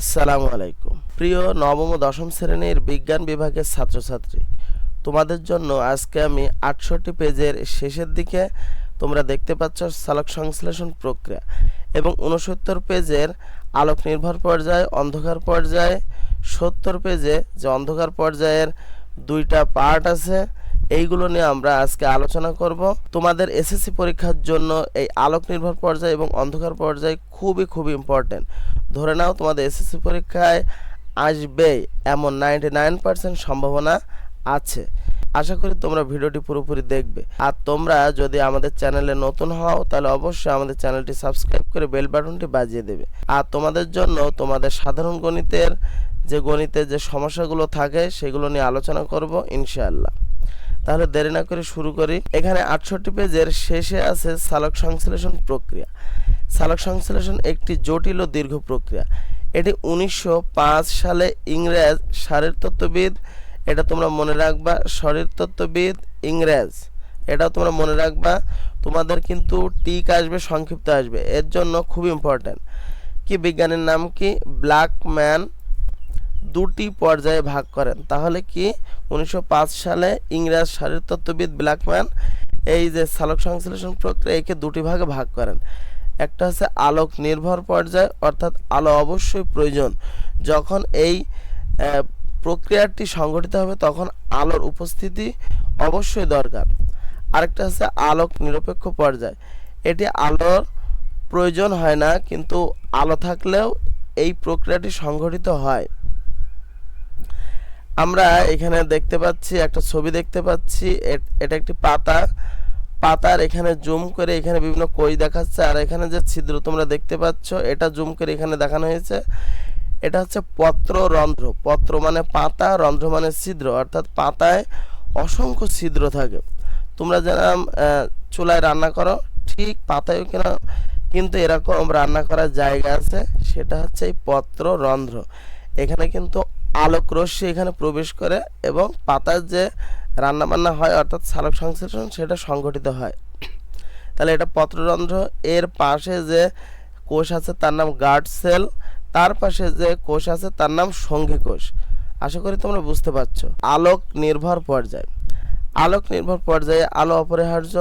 আসসালামু আলাইকুম। প্রিয় নবম ও দশম শ্রেণির বিজ্ঞান বিভাগের ছাত্রছাত্রী, তোমাদের জন্য আজকে আমি আটষট্টি পেজের শেষের দিকে তোমরা দেখতে পাচ্ছ সালোক সংশ্লেষণ প্রক্রিয়া এবং উনসত্তর পেজের আলোক নির্ভর পর্যায়, অন্ধকার পর্যায়ে, সত্তর পেজে যে অন্ধকার পর্যায়ের দুইটা পার্ট আছে এইগুলো নিয়ে আমরা আজকে আলোচনা করব। তোমাদের এসএসসি পরীক্ষার জন্য এই আলোক নির্ভর পর্যায় এবং অন্ধকার পর্যায় খুবই খুবই ইম্পর্টেন্ট ধরে নাও তোমাদের এসএসসি পরীক্ষায় আসবে এমন নাইনটি নাইন পার্সেন্ট সম্ভাবনা আছে। আশা করি তোমরা ভিডিওটি পুরোপুরি দেখবে। আর তোমরা যদি আমাদের চ্যানেলে নতুন হও, তাহলে অবশ্যই আমাদের চ্যানেলটি সাবস্ক্রাইব করে বেল বাটনটি বাজিয়ে দেবে। আর তোমাদের জন্য তোমাদের সাধারণ গণিতের যে গণিতের যে সমস্যাগুলো থাকে, সেগুলো নিয়ে আলোচনা করব, ইনশাআল্লাহ। তাহলে দেরি না করে শুরু করি। এখানে আটষট্টি পেজের শেষে আছে সালোক সংশ্লেষণ প্রক্রিয়া। সালোক সংশ্লেষণ একটি জটিল ও দীর্ঘ প্রক্রিয়া। এটি উনিশশো পাঁচ সালে ইংরেজ শারীরতত্ত্ববিদ এটা তোমরা মনে রাখবা শরীরতত্ত্ববিদ ইংরেজ। এটাও তোমরা মনে রাখবা, তোমাদের কিন্তু টিক আসবে, সংক্ষিপ্ত আসবে। এর জন্য খুব ইম্পর্ট্যান্ট কি বিজ্ঞানের নাম কি? ব্ল্যাক ম্যান দুটি পর্যায়ে ভাগ করেন। তাহলে কি উনিশশো পাঁচ সালে ইংরেজ শারীরতত্ত্ববিদ ব্ল্যাকম্যান এই যে সালোক সংশ্লেষণ প্রক্রিয়া, একে দুটি ভাগে ভাগ করেন। একটা হচ্ছে আলোক নির্ভর পর্যায়, অর্থাৎ আলো অবশ্যই প্রয়োজন। যখন এই প্রক্রিয়াটি সংঘটিত হবে, তখন আলোর উপস্থিতি অবশ্যই দরকার। আরেকটা হচ্ছে আলোক নিরপেক্ষ পর্যায়। এটি আলোর প্রয়োজন হয় না, কিন্তু আলো থাকলেও এই প্রক্রিয়াটি সংঘটিত হয়। আমরা এখানে দেখতে পাচ্ছি একটা ছবি দেখতে পাচ্ছি এট- একটি পাতা। পাতার এখানে জুম করে এখানে বিভিন্ন কই দেখাচ্ছে আর এখানে যে ছিদ্র তোমরা দেখতে পাচ্ছ এটা জুম করে এখানে দেখানো হয়েছে। এটা হচ্ছে পত্র রন্ধ্র পত্র মানে পাতা রন্ধ্র মানে ছিদ্র অর্থাৎ পাতায় অসংখ্য ছিদ্র থাকে। তোমরা আহ, চুলায় রান্না করো ঠিক পাতায়ও কিনা কিন্তু এরকম রান্না করার জায়গা আছে সেটা হচ্ছে এই পত্র রন্ধ্র এখানে কিন্তু আলোক রশ্মি এখানে প্রবেশ করে এবং পাতার যে রান্না বান্না হয়, অর্থাৎ সালোক সংশ্লেষণ, সেটা সংঘটিত হয়। তাহলে এটা পত্ররন্ধ্র, এর পাশে যে কোষ আছে তার নাম গার্ড সেল, তার পাশে যে কোষ আছে তার নাম সঙ্গী কোষ। আশা করি তোমরা বুঝতে পারছ। আলোক নির্ভর পর্যায়। আলোক নির্ভর পর্যায়ে আলো অপরিহার্য।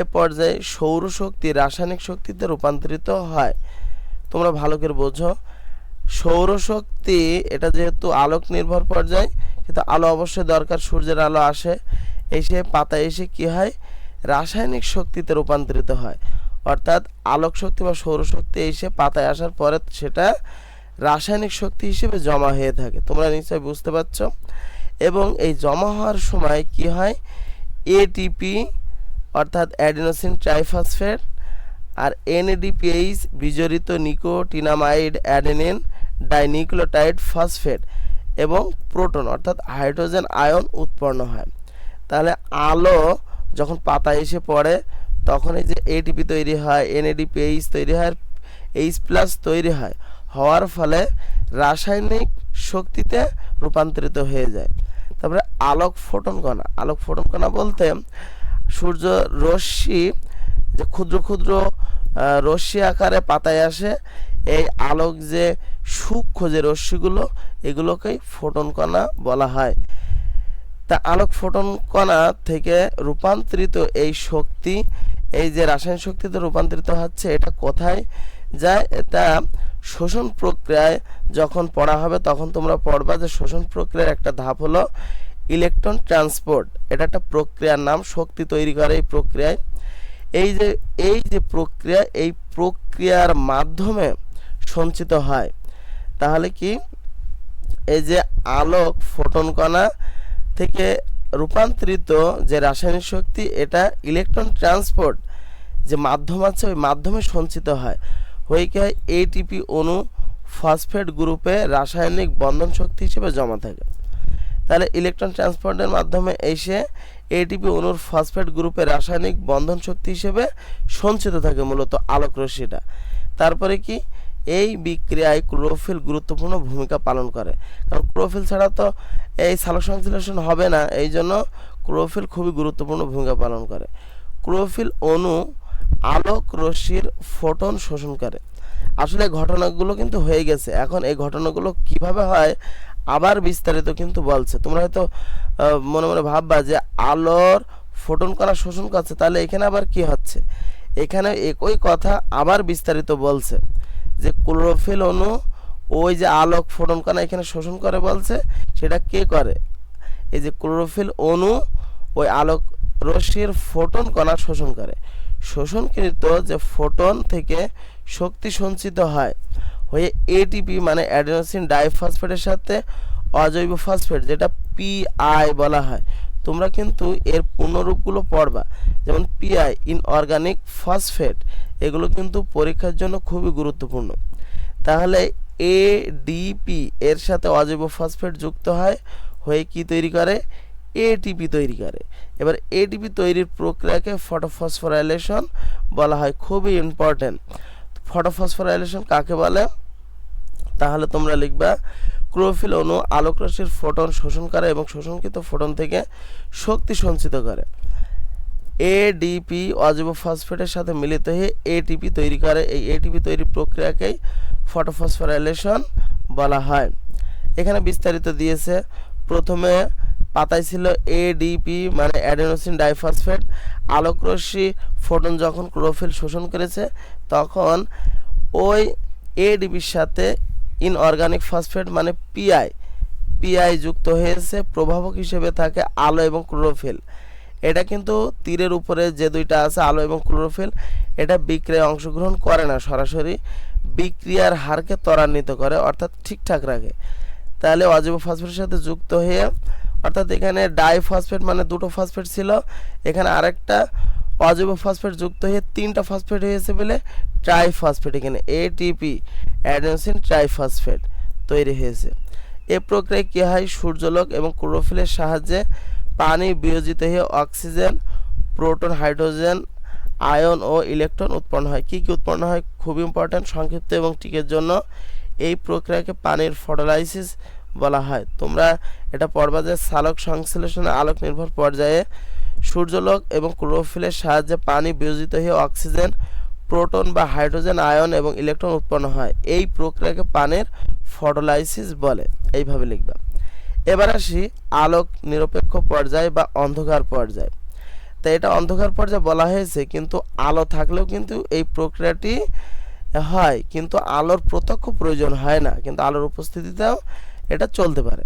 এ পর্যায়ে সৌরশক্তি রাসায়নিক শক্তিতে রূপান্তরিত হয়। তোমরা ভালো করে বোঝো। সৌরশক্তি, এটা যেহেতু আলোক নির্ভর পর্যায়, কিন্তু আলো অবশ্যই দরকার, সূর্যের আলো আসে, এসে পাতা এসে কি হয়? রাসায়নিক শক্তিতে রূপান্তরিত হয়। অর্থাৎ আলোক শক্তি বা সৌরশক্তি এসে পাতায় আসার পরে সেটা রাসায়নিক শক্তি হিসেবে জমা হয়ে থাকে। তোমরা নিশ্চয়ই বুঝতে পারছ। এবং এই জমা হওয়ার সময় কি হয়? এটিপি অর্থাৎ অ্যাডিনোসিন ট্রাইফসফেট, আর এনএডিপিএইচ বিজড়িত নিকোটিনামাইড অ্যাডেনিন ডাইনিউক্লিওটাইড ফসফেট এবং প্রোটন, অর্থাৎ হাইড্রোজেন আয়ন উৎপন্ন হয়। তাহলে আলো যখন পাতায় এসে পড়ে, তখন এই যে এটিপি তৈরি হয় এনএডিপিএইচ তৈরি হয় এইচ প্লাস তৈরি হয়, হওয়ার ফলে রাসায়নিক শক্তিতে রূপান্তরিত হয়ে যায়। তারপরে আলোক ফোটন কণা। আলোক ফোটন কণা বলতে সূর্য রশ্মি, যে ক্ষুদ্র ক্ষুদ্র রশ্মি আকারে পাতায় আসে এই আলোক যে সূক্ষ্ম যে রশ্মিগুলো, এগুলোকেই ফোটন কণা বলা হয়। তা আলোক ফোটন কণা থেকে রূপান্তরিত এই শক্তি, এই যে রাসায়নিক শক্তিতে রূপান্তরিত হচ্ছে, এটা কোথায় যায়? এটা শোষণ প্রক্রিয়ায় যখন পড়া হবে, তখন তোমরা পড়বা যে শোষণ প্রক্রিয়ার একটা ধাপ হলো ইলেকট্রন ট্রান্সপোর্ট। এটা একটা প্রক্রিয়ার নাম, শক্তি তৈরি করে এই প্রক্রিয়ায়। এই যে এই যে প্রক্রিয়া, এই প্রক্রিয়ার মাধ্যমে সঞ্চিত হয়। তাহলে কি? এই যে আলোক ফোটন কণা থেকে রূপান্তরিত যে রাসায়নিক শক্তি, এটা ইলেকট্রন ট্রান্সপোর্ট যে মাধ্যম আছে, ওই মাধ্যমে সঞ্চিত হয়। হয়ে কি হয়? এটিপি অণু ফসফেট গ্রুপে রাসায়নিক বন্ধন শক্তি হিসেবে জমা থাকে। তাহলে ইলেকট্রন ট্রান্সপোর্টের মাধ্যমে এসে এটিপি অণুর ফসফেট গ্রুপে রাসায়নিক বন্ধন শক্তি হিসেবে সঞ্চিত থাকে মূলত আলোক রশ্মিটা। তারপরে কি? এই বিক্রিয়ায় ক্লোরোফিল গুরুত্বপূর্ণ ভূমিকা পালন করে। কারণ ক্লোরোফিল ছাড়া তো এই সালোক সংশ্লেষণ হবে না, এই জন্য ক্লোরোফিল খুবই গুরুত্বপূর্ণ ভূমিকা পালন করে। ক্লোরোফিল অণু আলোক রশ্মির ফোটন শোষণ করে। আসলে ঘটনাগুলো কিন্তু হয়ে গেছে। এখন এই ঘটনাগুলো কীভাবে হয়, আবার বিস্তারিত কিন্তু বলছে। তোমরা হয়তো মনে মনে ভাববা যে আলোর ফোটন করা শোষণ করছে, তাহলে এখানে আবার কি হচ্ছে? এখানে একই কথা আবার বিস্তারিত বলছে। যে ক্লোরোফিল অণু ওই যে আলোক ফোটন কণা এখানে শোষণ করে বলছে, সেটা কে করে? এই যে ক্লোরোফিল অণু ওই আলোক রশ্মির ফোটন কণা শোষণ করে। শোষণকৃত যে ফোটন থেকে শক্তি সঞ্চিত হয় হয়ে এটিপি মানে অ্যাডেনোসিন ডাইফসফেটের সাথে অজৈব ফসফেট, যেটা পিআই বলা হয়। তোমরা কিন্তু এর পূর্ণরূপগুলো পড়বা। যেমন পিআই ইনঅর্গানিক ফসফেট এগুলো কিন্তু পরীক্ষার জন্য খুবই গুরুত্বপূর্ণ। তাহলে এডিপি এর সাথে অজৈব ফসফেট যুক্ত হয়, হয়ে কি তৈরি করে? এটিপি তৈরি করে। এবার এটিপি তৈরির প্রক্রিয়াকে ফটোফসফোরাইলেশন বলা হয়, খুবই ইম্পর্টেন্ট ফটোফসফোরাইলেশন কাকে বলে? তাহলে তোমরা লিখবা ক্লোরোফিল অণু আলোক রশ্মির ফোটন শোষণ করে এবং শোষণকৃত ফোটন থেকে শক্তি সঞ্চিত করে। এডিপি অজৈব ফসফেটের সাথে মিলিত হয়ে এটিপি তৈরি করে। এই এটিপি তৈরির প্রক্রিয়াকেই ফটোফসফোরাইলেশন বলা হয়। এখানে বিস্তারিত দিয়েছে। প্রথমে পাতায় ছিল এডিপি মানে অ্যাডেনোসিন ডাইফসফেট। আলোকরশ্মি ফোটন যখন ক্লোরোফিল শোষণ করেছে, তখন ওই এডিপির সাথে ইনঅর্গানিক ফসফেট মানে পিআই পিআই যুক্ত হয়েছে, প্রভাবক হিসেবে থাকে আলো এবং ক্লোরোফিল এটা কিন্তু তীরের উপরে যে দুইটা আছে, আলো এবং ক্লোরোফিল এটা বিক্রিয়ায় অংশগ্রহণ করে না, সরাসরি বিক্রিয়ার হারকে ত্বরান্বিত করে, অর্থাৎ ঠিকঠাক রাখে। তাহলে অজৈব ফসফেটের সাথে যুক্ত হয়ে, অর্থাৎ এখানে ডাই ফসফেট মানে দুটো ফসফেট ছিল, এখানে আরেকটা অজৈব ফসফেট যুক্ত হয়ে তিনটা ফসফেট হয়েছে বলে ট্রাইফসফেট এখানে এটিপি অ্যাডেনোসিন ট্রাইফসফেট তৈরি হয়েছে। এ প্রক্রিয়ায় কী হয়? সূর্যালোক এবং ক্লোরোফিলের সাহায্যে পানি বিয়োজিত হয়ে অক্সিজেন, প্রোটন, হাইড্রোজেন, আয়ন ও ইলেকট্রন উৎপন্ন হয়। কী কী উৎপন্ন হয়? খুব ইম্পর্ট্যান্ট সংক্ষিপ্ত এবং টিকের জন্য। এই প্রক্রিয়াকে পানির ফটোলাইসিস বলা হয়। তোমরা এটা পড়বা যে সালোক সংশ্লেষণে আলোক নির্ভর পর্যায়ে সূর্যালোক এবং ক্লোরোফিলের সাহায্যে পানি বিয়োজিত হয়ে অক্সিজেন প্রোটন বা হাইড্রোজেন আয়ন এবং ইলেকট্রন উৎপন্ন হয়। এই প্রক্রিয়াকে পানির ফটোলাইসিস বলে। এইভাবে লিখবা। এবার আসি আলোক নিরপেক্ষ পর্যায় বা অন্ধকার পর্যায়। তো এটা অন্ধকার পর্যায়ে বলা হয়েছে, কিন্তু আলো থাকলেও কিন্তু এই প্রক্রিয়াটি হয়। কিন্তু আলোর প্রত্যক্ষ প্রয়োজন হয় না। কিন্তু আলোর উপস্থিতিতেও এটা চলতে পারে।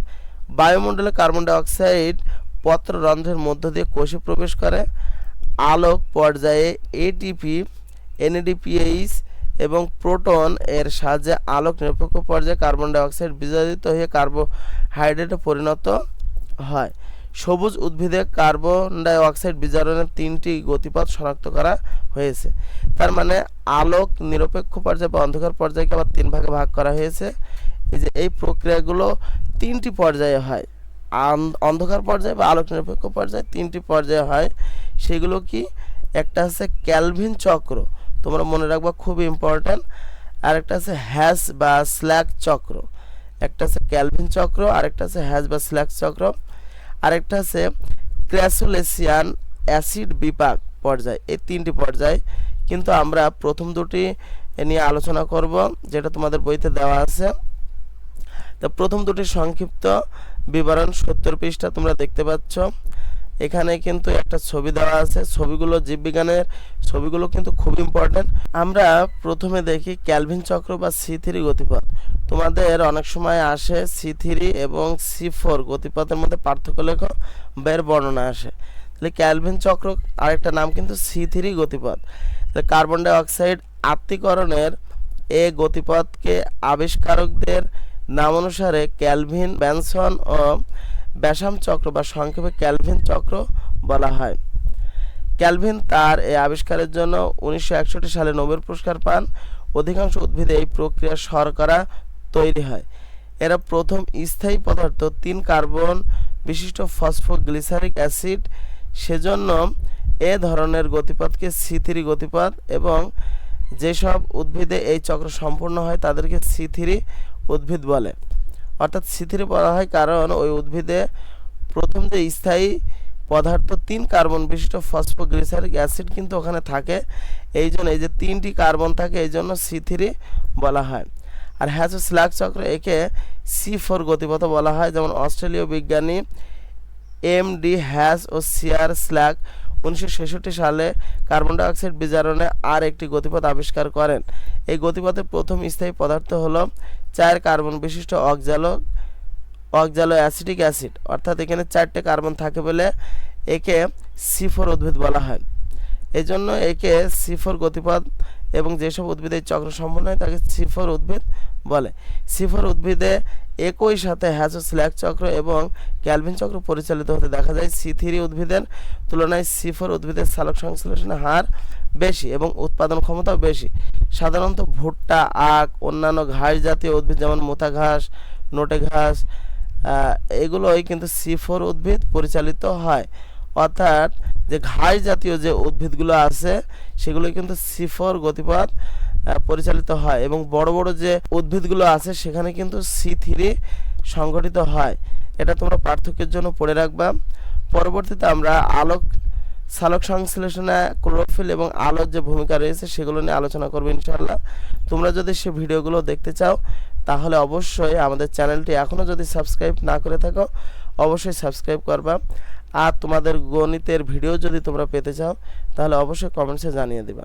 বায়ুমণ্ডলে কার্বন ডাই অক্সাইড পত্ররন্ধ্রের মধ্য দিয়ে কোষে প্রবেশ করে। আলোক পর্যায়ে এটিপি এনএডিপিএইচ এবং প্রোটন এর সাহায্যে আলোক নিরপেক্ষ পর্যায়ে কার্বন ডাই অক্সাইড বিজারিত হয়ে কার্বোহাইড্রেটে পরিণত হয়। সবুজ উদ্ভিদে কার্বন ডাই অক্সাইড বিজারণের তিনটি গতিপথ শনাক্ত করা হয়েছে। তার মানে আলোক নিরপেক্ষ পর্যায়ে বা অন্ধকার পর্যায়কে আবার তিন ভাগে ভাগ করা হয়েছে। এই যে এই প্রক্রিয়াগুলো তিনটি পর্যায়ে হয়। অন্ধকার পর্যায়ে বা আলোক নিরপেক্ষ পর্যায়ে তিনটি পর্যায়ে হয়। সেগুলো কি? একটা হচ্ছে ক্যালভিন চক্র। তোমরা মনে রাখবা খুব ইম্পর্ট্যান্ট আর একটা আছে হ্যাস বা স্ল্যাক চক্র। একটা আছে ক্যালভিন চক্র, আরেকটা আছে হ্যাস বা স্ল্যাক চক্র। আরেকটা আছে ক্র্যাসুলেসিয়ান অ্যাসিড বিপাক পর্যায়। এই তিনটি পর্যায় কিন্তু আমরা প্রথম দুটি নিয়ে আলোচনা করব, যেটা তোমাদের বইতে দেওয়া আছে। তো প্রথম দুটি সংক্ষিপ্ত বিবরণ, সত্তর পৃষ্ঠা তোমরা দেখতে পাচ্ছ। এখানে কিন্তু একটা ছবি দেওয়া আছে। ছবিগুলো জীববিজ্ঞানের, ছবিগুলো কিন্তু খুব ইম্পর্ট্যান্ট আমরা প্রথমে দেখি ক্যালভিন চক্র বা সি থ্রি গতিপথ। তোমাদের অনেক সময় আসে সি থ্রি এবং সি ফোর গতিপথের মধ্যে পার্থক্য লেখ, বের বর্ণনা আসে। তাহলে ক্যালভিন চক্র আরেকটা নাম কিন্তু সি থ্রি গতিপথ। তাহলে কার্বন ডাই অক্সাইড আত্মীকরণের এ গতিপথকে আবিষ্কারকদের নাম অনুসারে ক্যালভিন, ব্যানসন ও ব্যাসাম চক্র বা সংক্ষেপে ক্যালভিন চক্র বলা হয়। ক্যালভিন তার এই আবিষ্কারের জন্য উনিশশো একষট্টি সালে নোবেল পুরস্কার পান। অধিকাংশ উদ্ভিদে এই প্রক্রিয়া শর্করা তৈরি হয়। এরা প্রথম স্থায়ী পদার্থ, তিন কার্বন বিশিষ্ট ফসফোগ্লিসারিক অ্যাসিড, সেজন্য এ ধরনের গতিপথকে সিথিরি গতিপথ এবং যেসব উদ্ভিদে এই চক্র সম্পূর্ণ হয় তাদেরকে সিথিরি উদ্ভিদ বলে। অর্থাৎ সিথিরি বলা হয় কারণ ওই উদ্ভিদে প্রথম যে স্থায়ী পদার্থ তিন কার্বন বিশিষ্ট ফসফোগ্লিসারিক অ্যাসিড কিন্তু ওখানে থাকে। এই জন্য এই যে তিনটি কার্বন থাকে, এই জন্য সি থ্রি বলা হয়। আর হ্যাচ স্ল্যাগ চক্র একে সি ফোর গতিপথ বলা হয়। যেমন অস্ট্রেলীয় বিজ্ঞানী এম ডি হ্যাস ও সিআর স্ল্যাগ উনিশশো ছেষট্টি সালে কার্বন ডাইঅক্সাইড বিজারণে আর একটি গতিপথ আবিষ্কার করেন। এই গতিপথের প্রথম স্থায়ী পদার্থ হলো চার কার্বন বিশিষ্ট অক্সালো অক্সালো অ্যাসিটিক অ্যাসিড, অর্থাৎ এখানে চারটে কার্বন থাকে বলে একে সিফোর উদ্ভিদ বলা হয়। এই জন্য একে সিফোর গতিপথ এবং যেসব উদ্ভিদ এই চক্র সম্পন্ন হয় তাকে সিফোর উদ্ভিদ বলে। সিফোর উদ্ভিদে একই সাথে হ্যাচো স্ল্যাক চক্র এবং ক্যালভিন চক্র পরিচালিত হতে দেখা যায়। সি থ্রি উদ্ভিদের তুলনায় সিফোর উদ্ভিদের সালোক সংশ্লেষণের হার বেশি এবং উৎপাদন ক্ষমতাও বেশি। সাধারণত ভুট্টা, আখ, অন্যান্য ঘাস জাতীয় উদ্ভিদ যেমন মোথা ঘাস, নোটে ঘাস এগুলোই কিন্তু সি ফোর উদ্ভিদ পরিচালিত হয়। অর্থাৎ যে ঘাস জাতীয় যে উদ্ভিদগুলো আছে, সেগুলো কিন্তু সি ফোর গতিপথ পরিচালিত হয় এবং বড় বড় যে উদ্ভিদগুলো আছে, সেখানে কিন্তু সি থ্রি সংগঠিত হয়। এটা তোমরা পার্থক্যের জন্য পড়ে রাখবা। পরবর্তীতে আমরা আলোক সালোক সংশ্লেষণে ক্লোরোফিল এবং আলোর যে ভূমিকা রয়েছে সেগুলো নিয়ে আলোচনা করব ইনশাল্লাহ তোমরা যদি সে ভিডিওগুলো দেখতে চাও, তাহলে অবশ্যই আমাদের চ্যানেলটি এখনও যদি সাবস্ক্রাইব না করে থাকো, অবশ্যই সাবস্ক্রাইব করবা। আর তোমাদের গণিতের ভিডিও যদি তোমরা পেতে চাও, তাহলে অবশ্যই কমেন্টসে জানিয়ে দিবা।